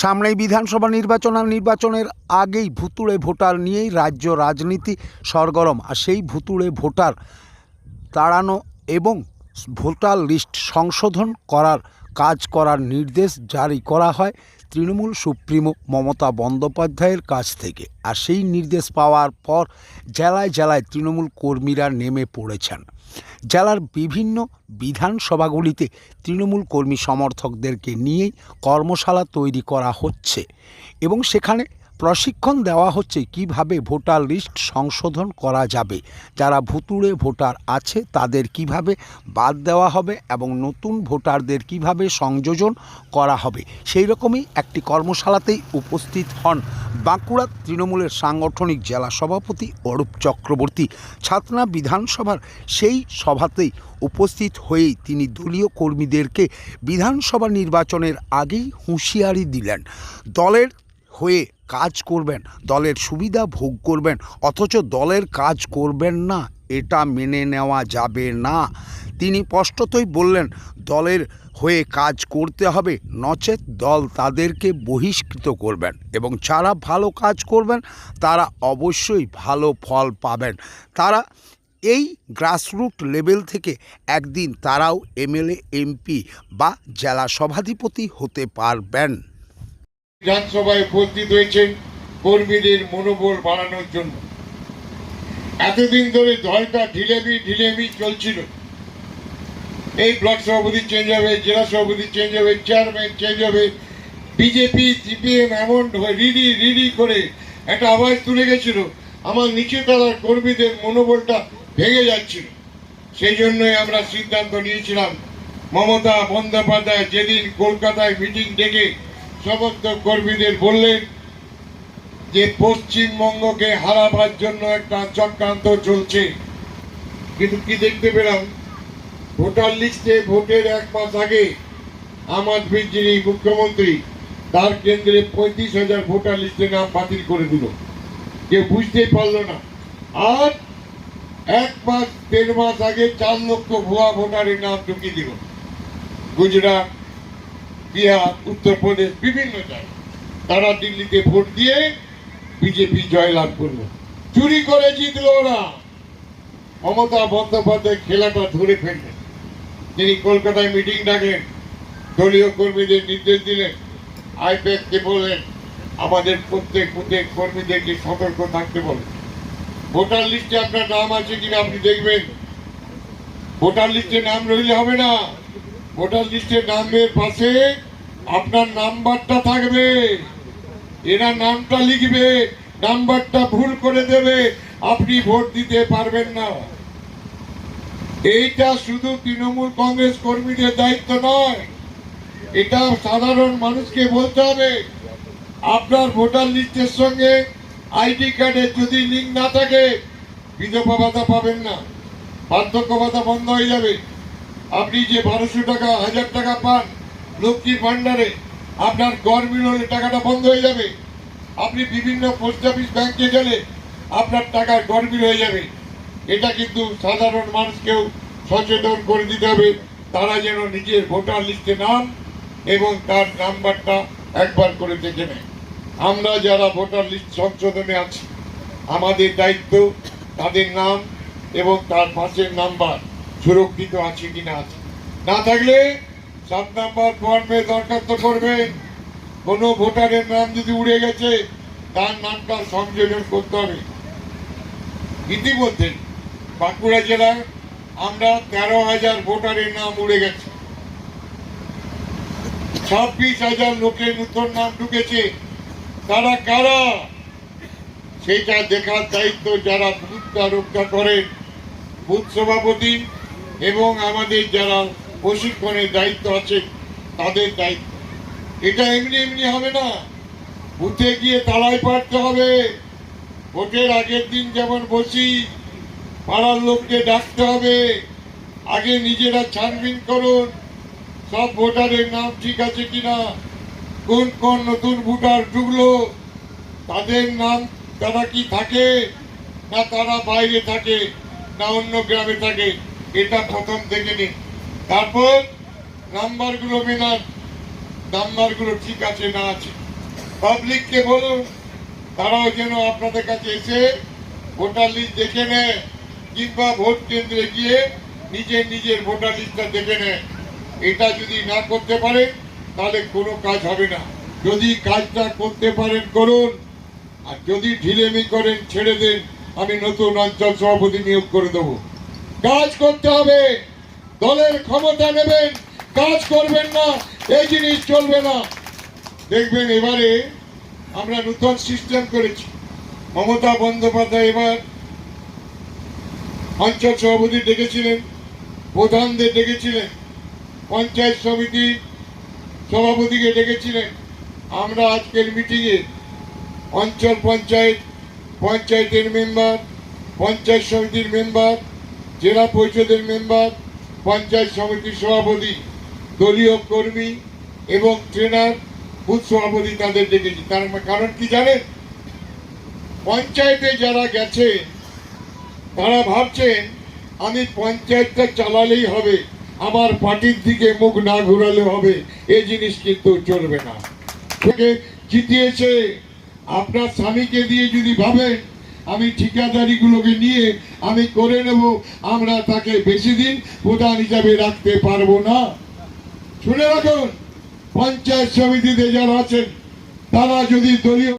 সামনেই বিধানসভা নির্বাচন আর নির্বাচনের আগেই ভুতুড়ে ভোটার নিয়েই রাজ্য রাজনীতি সরগরম। আর সেই ভুতুড়ে ভোটার তাড়ানো এবং ভোটার লিস্ট সংশোধন করার কাজ করার নির্দেশ জারি করা হয় তৃণমূল সুপ্রিমো মমতা বন্দ্যোপাধ্যায়ের কাছ থেকে। আর সেই নির্দেশ পাওয়ার পর জেলায় জেলায় তৃণমূল কর্মীরা নেমে পড়েছেন। জেলার বিভিন্ন বিধানসভাগুলিতে তৃণমূল কর্মী সমর্থকদেরকে নিয়েই কর্মশালা তৈরি করা হচ্ছে এবং সেখানে প্রশিক্ষণ দেওয়া হচ্ছে কীভাবে ভোটার লিস্ট সংশোধন করা যাবে। যারা ভুতুড়ে ভোটার আছে, তাদের কীভাবে বাদ দেওয়া হবে এবং নতুন ভোটারদের কীভাবে সংযোজন করা হবে, সেই রকমই একটি কর্মশালাতেই উপস্থিত হন বাঁকুড়া তৃণমূলের সাংগঠনিক জেলা সভাপতি অরূপ চক্রবর্তী। ছাতনা বিধানসভার সেই সভাতেই উপস্থিত হয়েই তিনি দলীয় কর্মীদেরকে বিধানসভা নির্বাচনের আগেই হুঁশিয়ারি দিলেন। দলের হয়ে কাজ করবেন, দলের সুবিধা ভোগ করবেন, অথচ দলের কাজ করবেন না, এটা মেনে নেওয়া যাবে না। তিনি স্পষ্টতই বললেন, দলের হয়ে কাজ করতে হবে, নচেত দল তাদেরকে বহিষ্কৃত করবেন এবং যারা ভালো কাজ করবেন, তারা অবশ্যই ভালো ফল পাবেন। তারা এই গ্রাসরুট লেভেল থেকে একদিন তারাও এমএলএ, এমপি বা জেলা সভাধিপতি হতে পারবেন। বিধানসভায় উপস্থিত হয়েছেন কর্মীদের মনোবল বাড়ানোর জন্য। এতদিন ধরে দলটা ঢিলেমি ঢিলেমি চলছিল। এই ব্লক সভাপতি চেঞ্জ হবে, জেলা সভাপতি চেঞ্জ হবে চেয়ারম্যান চেঞ্জ হবে বিজেপি সিপিএম এমন রিডি রিডি করে একটা আওয়াজ তুলে গেছিল। আমার নিচে তলার কর্মীদের মনোবলটা ভেঙে যাচ্ছিল। সেই জন্যই আমরা সিদ্ধান্ত নিয়েছিলাম, মমতা বন্দ্যোপাধ্যায় যেদিন কলকাতায় মিটিং ডেকে সমস্ত কর্মীদের বললেন যে পশ্চিমবঙ্গকে হারাবার জন্য একটা চক্রান্ত চলছে। কিন্তু কি দেখতে পেলাম? ভোটার লিস্টে ভোটের এক মাস আগে আমার যিনি মুখ্যমন্ত্রী, তার কেন্দ্রে পঁয়ত্রিশ হাজার ভোটার লিস্টে নাম বাতিল করে দিল। কেউ বুঝতেই পারল না। আর এক মাস, দেড় মাস আগে চার লক্ষ ভুয়া ভোটারের নাম ঢুকিয়ে দিল। গুজরাট বিহার, উত্তরপ্রদেশ বিভিন্ন জায়গায়। তারা দিল্লিতে ভোট দিয়ে বিজেপি জয়লাভ করল। চুরি করে জিতলো ওরা। মমতা বন্দ্যোপাধ্যায় খেলাটা ধরে ফেললেন। তিনি কলকাতায় মিটিং ডাকলেন, দলীয় কর্মীদের নির্দেশ দিলেন, আইপ্যাককে বললেন, আমাদের প্রত্যেক প্রত্যেক কর্মীদেরকে সতর্ক থাকতে বলেন। ভোটার লিস্টে আপনার নাম আছে কিনা আপনি দেখবেন। ভোটার লিস্টে নাম রইলে হবে না। ভোটার লিস্টের নামের পাশে আপনার নাম্বারটা থাকবে। এরা নামটা লিখবে, নাম্বারটা ভুল করে দেবে, আপনি ভোট দিতে পারবেন না। এইটা শুধু তৃণমূল কংগ্রেস কর্মীদের দায়িত্ব নয়, এটা সাধারণ মানুষকে বলতে হবে। আপনার ভোটার লিস্টের সঙ্গে আইডি কার্ডের যদি লিঙ্ক না থাকে, বিধবা ভাতা পাবেন না, বার্ধক্য ভাতা বন্ধ হয়ে যাবে। আপনি যে বারোশো টাকা, হাজার টাকা পান লক্ষ্মীর ভান্ডারে আপনার গড় মিলনে টাকাটা বন্ধ হয়ে যাবে। আপনি বিভিন্ন পোস্ট অফিস ব্যাংকে গেলে আপনার টাকা গড়বিল হয়ে যাবে। এটা কিন্তু সাধারণ মানুষকেও সচেতন করে দিতে হবে। তারা যেন নিজের ভোটার লিস্টে নাম এবং তার নাম্বারটা একবার করে দেখে নেয়। আমরা যারা ভোটার লিস্ট সংশোধনে আছি, আমাদের দায়িত্ব তাদের নাম এবং তার পাশের নাম্বার। সুরক্ষিত আছে কিনা আছে। না থাকলে সাত নাম্বার ফর্মে দরখাস্ত করবে কোনো ভোটারের নাম যদি উড়ে গেছে, তার নামটা সংযোজন করতে হবে। ইতিমধ্যে বাঁকুড়া জেলার আমরা তেরো হাজার ভোটারের নাম উড়ে গেছে। ছাব্বিশ হাজার লোকের নতুন নাম ঢুকেছে। তারা কারা? সেটা দেখার দায়িত্ব যারা বুথটা রক্ষা করেন বুথ সভাপতি এবং আমাদের যারা প্রশিক্ষণের দায়িত্ব আছে, তাদের দায়িত্ব। এটা এমনি এমনি হবে না। বুথে গিয়ে তালাই পাঠতে হবে। ভোটের আগের দিন যেমন বসি, পাড়ার লোককে ডাকতে হবে। আগে নিজেরা ছানবিন করুন, সব ভোটারের নাম ঠিক আছে কিনা, কোন কোন নতুন ভোটার ঢুকলো, তাদের নাম তারা কি থাকে, না তারা বাইরে থাকে, না অন্য গ্রামে থাকে। এটা প্রথম দেখে নিন। তারপর নাম্বারগুলো মেনার নাম্বারগুলো ঠিক আছে না আছে। পাবলিককে বলুন, তারাও যেন আপনাদের কাছে এসে ভোটার লিস্ট দেখে নেয়, কিংবা ভোট কেন্দ্রে গিয়ে নিজের নিজের ভোটার লিস্টটা দেখে নেয়। এটা যদি না করতে পারে তাহলে কোনো কাজ হবে না। যদি কাজটা করতে পারেন, করুন। আর যদি ঢিলেমি করেন, ছেড়ে দেন, আমি নতুন অঞ্চল সভাপতি নিয়োগ করে দেবো। কাজ করতে হবে। দলের ক্ষমতা নেবেন, কাজ করবেন না, এই জিনিস চলবে না। দেখবেন এবারে আমরা নতুন সিস্টেম করেছি। মমতা বন্দ্যোপাধ্যায় এবার অঞ্চল সভাপতি ডেকেছিলেন, প্রধানদের ডেকেছিলেন, পঞ্চায়েত সমিতি সভাপতিকে ডেকেছিলেন। আমরা আজকের মিটিংয়ে অঞ্চল পঞ্চায়েত, পঞ্চায়েতের মেম্বার পঞ্চায়েত সমিতির মেম্বার জেলা পরিষদের মেম্বার, পঞ্চায়েত সমিতির সভাপতি, দলীয় কর্মী এবং ট্রেনার, বুথ সভাপতি তাদের ডেকেছি। তার কারণ কি জানেন? পঞ্চায়েতে যারা গেছে, তারা ভাবছেন, আমি পঞ্চায়েতটা চালালেই হবে আমার পার্টির দিকে মুখ না ঘুরালে হবে। এই জিনিস কিন্তু চলবে না। থেকে জিতিয়েছে। আপনার স্বামীকে দিয়ে যদি ভাবেন আমি ঠিকাদারি গুলোকে নিয়ে আমি করে নেব। আমরা তাকে বেশি দিন প্রধান হিসাবে রাখতে পারব না। শুনে রাখুন, পঞ্চায়েত সমিতিতে যারা আছেন, তারা যদি দলীয়